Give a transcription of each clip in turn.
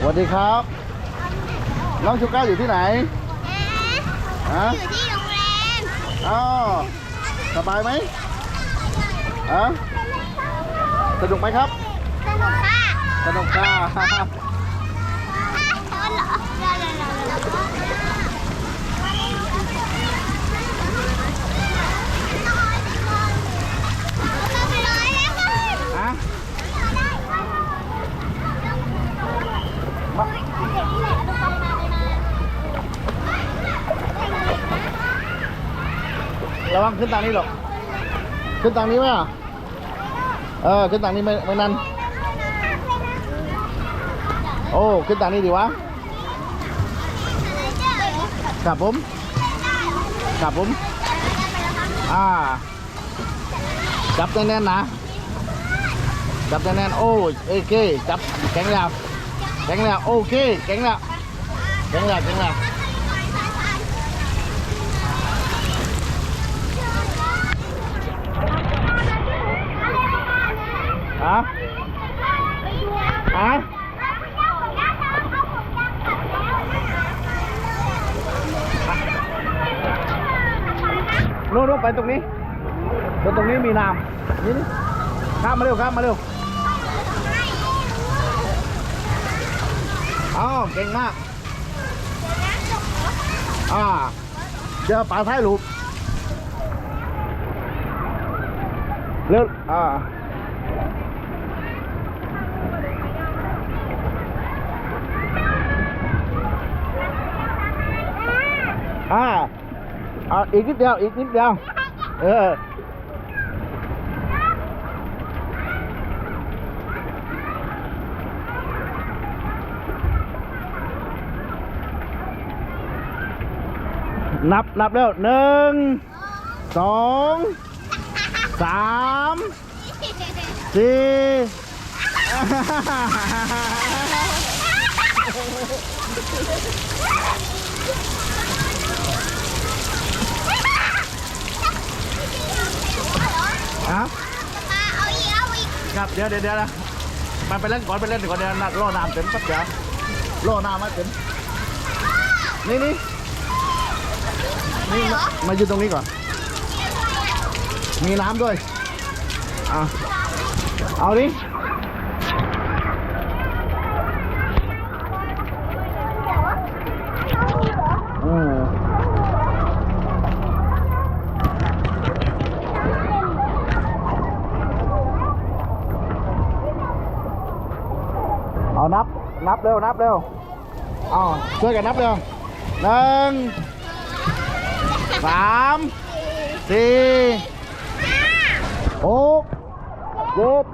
สวัสดีครับ น้องชูก้าอยู่ที่ไหนฮะอยู่ที่โรงแรมอ๋อสบายไหมฮะสนุกไหมครับ สนุกค่ะ สนุกค่ะ ตอนเหรอเดี๋ยวเดี๋ยวเดี๋ยวเดี๋ยวเราไปร้อยแล้วกัน ฮะ ระวังขึ้นทางนี้หรอก ขึ้นทางนี้ไหมอะ เออ ขึ้นทางนี้ไม่ไม่นั่น โอ้ ขึ้นทางนี้ดีวะครับผมครับผม อ่า จับแน่นๆนะ จับแน่นๆ โอ้ยโอเค จับแข็งแล้วแข็งแล้วโอเคแข็งแล้วแข็งแล้วแข็งแล้วะฮะนู่นนู่นไปตรงนี้ไปตรงนี้มีน้ำนี่นี่ข้ามมาเร็วข้ามมาเร็วอ้าวเก่งมากอ่าเดี๋ยวป่าท้ายรูปเร็วอ่า อ่าอ่าอีกนิดเดียว อีกนิดเดียว เออ นับ นับแล้วหนึ่ง สอง สามสี่ อะ มาเอาอีกเอาอีก ครับเดี๋ยวเดี๋ยวเดี๋ยวนะไปไปเล่นก่อนไปเล่นก่อนเดี๋ยวนัดล่อน้ำเต็มปั๊บเดี๋ยวล่อน้ำมาเต็มนี่นี่นี่มามาอยู่ตรงนี้ก่อน มีน้ำด้วยอะเอาดิ นับ นับเร็ว นับเร็วเอาช่วยกันนับเร็วหนึ่งสามสี่หกเจ็ด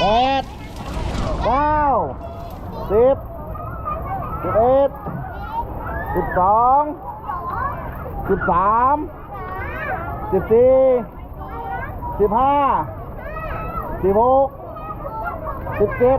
แปดเก้าสิบสิบเอ็ดสิบสองสิบสามสิบสี่สิบห้าสิบหกสิบเจ็ด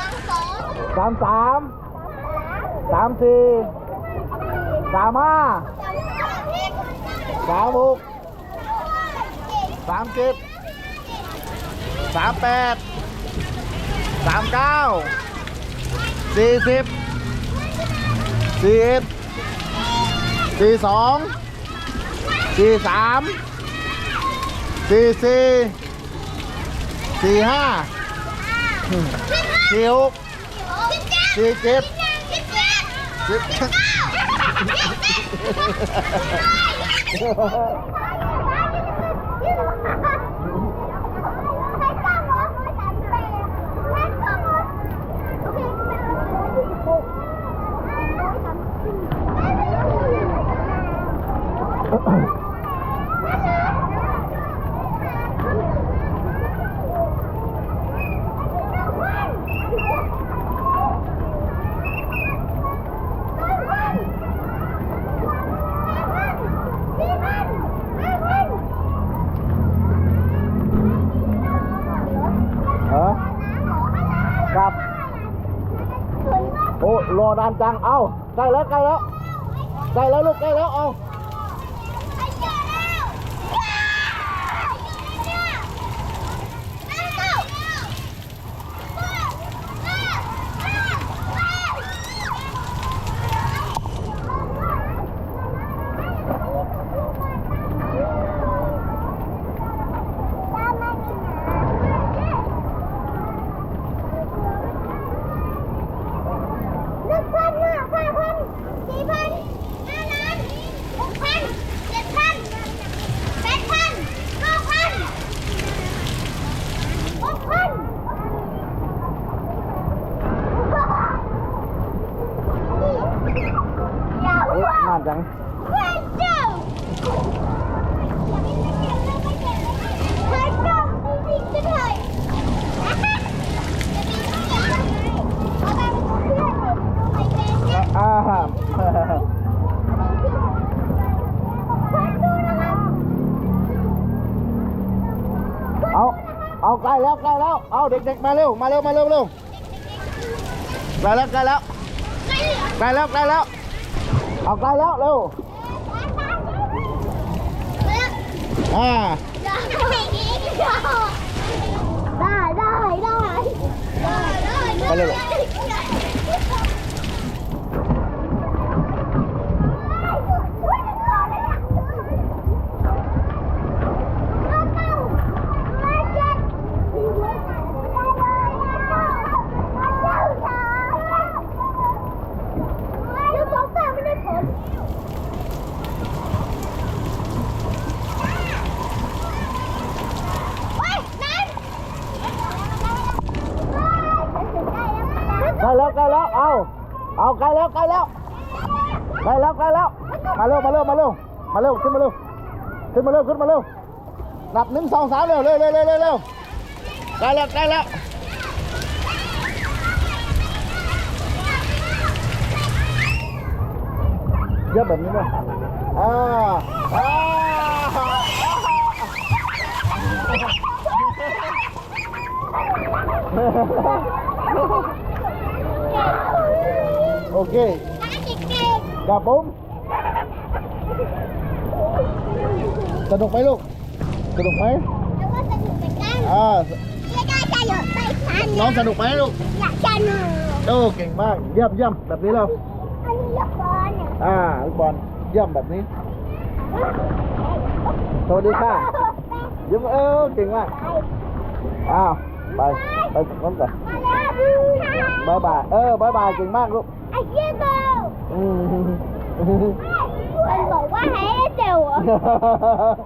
สามสามสามสี่สามห้าสามหกสามเจ็ดสามแปดสามเก้าสี่สิบสี่เอ็ดสี่สองสี่สามสี่สี่สี่ห้าสี่หก สี่เจ็ดสิบ เโอ้รอนานจัง เอาใกล้แล้วใกล้แล้วใกล้แล้วลูกใกล้แล้วเอา ไอ้เจ้าแล้วเนี่ยแล้วก็ หนึ่งพันห้าพันพันสี่พันห้าล้านหกพันเจ็ดพันแปดพันเก้าพันหกพัน อย่า เอ๊ะว่านานจังพระเจ้าพระเจ้าจริงๆก็เลยเอาไปเป็นเพื่อนไปเป็นเนี่ยอ่าเอาเอาใกล้แล้วใกล้แล้วเอาเด็กๆมาเร็วมาเร็วมาเร็วเร็วใกล้แล้วใกล้แล้วใกล้แล้วใกล้แล้ว เอาใกล้แล้วเร็วอ่าได้ได้ได้ได้ได้เลยลูก ไม่ได้ผลเฮ้ยนั่น ใกล้แล้วใกล้แล้ว เอา เอาใกล้แล้วใกล้แล้วใกล้แล้วใกล้แล้ว มาเร็วมาเร็วมาเร็วมาเร็วขึ้นมาเร็วขึ้นมาเร็วขึ้นมาเร็วนับหนึ่งสองสามเร็วเร็วเร็วเร็วเร็วเร็วใกล้แล้วใกล้แล้วเยอะแบบนี้เลยอ่าอ่าโอเคครับผม สนุกไหมลูก สนุกไหมอ่าน้องสนุกไหมลูกโอ้เก่งมาก เยี่ยมเยี่ยมแบบนี้เราอ่าลูกบอลเยี่ยมแบบนี้สวัสดีค่ะเยี่ยมเออเก่งมากอ้าวไปไปตรงนั้นก่อนบายบายเออบายบายเก่งมากลูกไอ้เหี้ยเบลอืมมันบอกว่าให้ 哈哈哈哈哈